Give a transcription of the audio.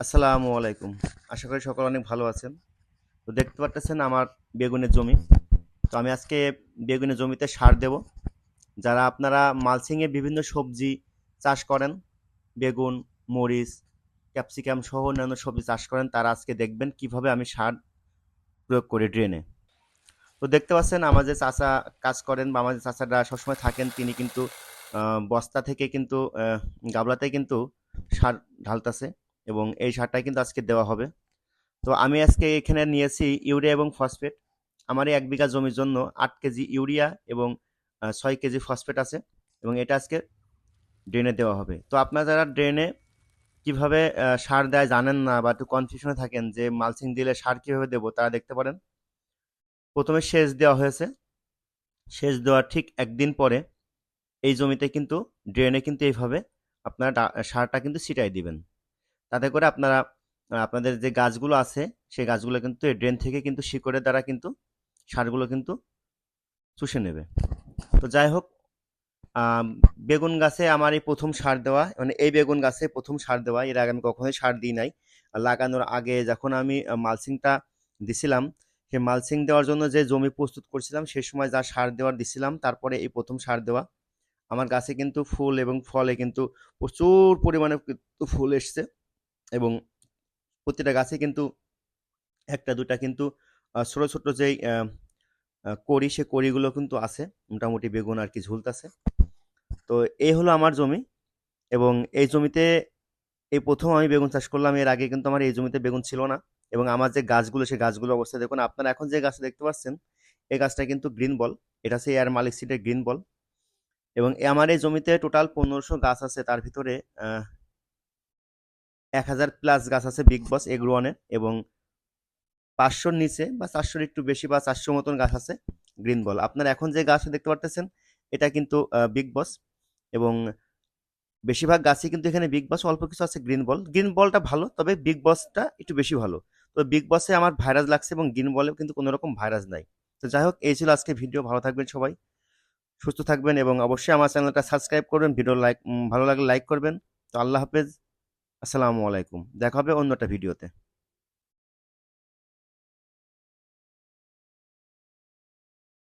আসসালামু আলাইকুম। আশা করি সকল অনেক ভালো আছেন। তো দেখতে পারতেছেন আমার বেগুনের জমি। তো আমি আজকে বেগুনের জমিতে সার দেব। যারা আপনারা মালচিংয়ে বিভিন্ন সবজি চাষ করেন, বেগুন, মরিচ, ক্যাপসিকাম সহ অন্যান্য সবজি চাষ করেন, তারা আজকে দেখবেন কীভাবে আমি সার প্রয়োগ করি ড্রেনে। তো দেখতে পাচ্ছেন, আমার যে চাচা কাজ করেন বা আমার যে চাচারা সবসময় থাকেন, তিনি কিন্তু বস্তা থেকে কিন্তু গাবলাতে কিন্তু সার ঢালতেছে। এবং এই সারটা কিন্তু আজকে দেওয়া হবে। তো আমি আজকে এখানে নিয়েছি ইউরিয়া এবং ফসফেট। আমার এক বিঘা জমির জন্য আট কেজি ইউরিয়া এবং ছয় কেজি ফসফেট আছে এবং এটা আজকে ড্রেনে দেওয়া হবে। তো আপনারা যারা ড্রেনে কীভাবে সার দেয় জানেন না বা একটু কনফিউশনে থাকেন যে মালচিং দিলে সার কীভাবে দেবো তারা দেখতে পারেন। প্রথমে সেচ দেওয়া হয়েছে। সেচ দেওয়ার ঠিক একদিন পরে এই জমিতে কিন্তু ড্রেনে কিন্তু এইভাবে আপনারা সারটা কিন্তু ছিটাই দিবেন। তাতে করে আপনারা আপনাদের যে গাছগুলো আছে সেই গাছগুলো কিন্তু এই ড্রেন থেকে কিন্তু শিকড়ের দ্বারা কিন্তু সারগুলো কিন্তু চুষে নেবে। তো যাই হোক বেগুন গাছে আমার এই প্রথম সার দেওয়া মানে এই বেগুন গাছে প্রথম সার দেওয়া এর আগে আমি কখনোই সার দিই নাই। লাগানোর আগে যখন আমি আহ, মালচিংটা দিছিলাম সেই মালচিং দেওয়ার জন্য যে জমি প্রস্তুত করছিলাম সেই সময় যা সার দেওয়ার দিছিলাম তারপরে এই প্রথম সার দেওয়া। আমার গাছে কিন্তু ফুল এবং ফলে কিন্তু প্রচুর পরিমাণে ফুল এসছে। এবং প্রতিটা গাছে কিন্তু একটা, দুটা কিন্তু ছোটো, ছোট যেই কড়ি, সে কড়িগুলো কিন্তু আছে। মোটামুটি বেগুন আর কি ঝুলতেছে। তো এই হলো আমার জমি এবং এই জমিতে, এই প্রথম আমি বেগুন চাষ করলাম, এর আগে কিন্তু আমার এই জমিতে বেগুন ছিল না এবং আমার যে গাছগুলো সেই গাছগুলো অবস্থা দেখুন, আপনারা এখন যে গাছটা দেখতে পাচ্ছেন, এই গাছটা কিন্তু গ্রিন বল। এটা হচ্ছে এয়ার মালিক সিডের গ্রিন বল। এবং আমার এই জমিতে টোটাল পনেরোশো গাছ আছে, তার ভিতরে এক হাজার প্লাস গাছ আছে বিগ বস এগ্রো ওয়ানের এবং পাঁচশোর নিচে বা চারশোর একটু বেশি বা চারশো মতন গাছ আছে গ্রিন বল আপনার এখন যে গাছ দেখতে পারতেছেন, এটা কিন্তু বিগ বস এবং বেশিরভাগ গাছই কিন্তু এখানে বিগ বস অল্প কিছু আছে গ্রিন বল গ্রিন বলটা ভালো, তবে বিগ বসটা একটু বেশি ভালো। তো বিগ বসে আমার ভাইরাস লাগছে এবং গ্রিন বলেও কিন্তু কোনো রকম ভাইরাস নাই। তো যাই হোক, এই ছিল আজকে ভিডিও। ভালো থাকবেন সবাই, সুস্থ থাকবেন এবং অবশ্যই আমার চ্যানেলটা সাবস্ক্রাইব করবেন, ভিডিও লাইক ভালো লাগলে লাইক করবেন। তো আল্লাহ হাফেজ। আসসালামু আলাইকুম। দেখা হবে অন্য একটা ভিডিওতে।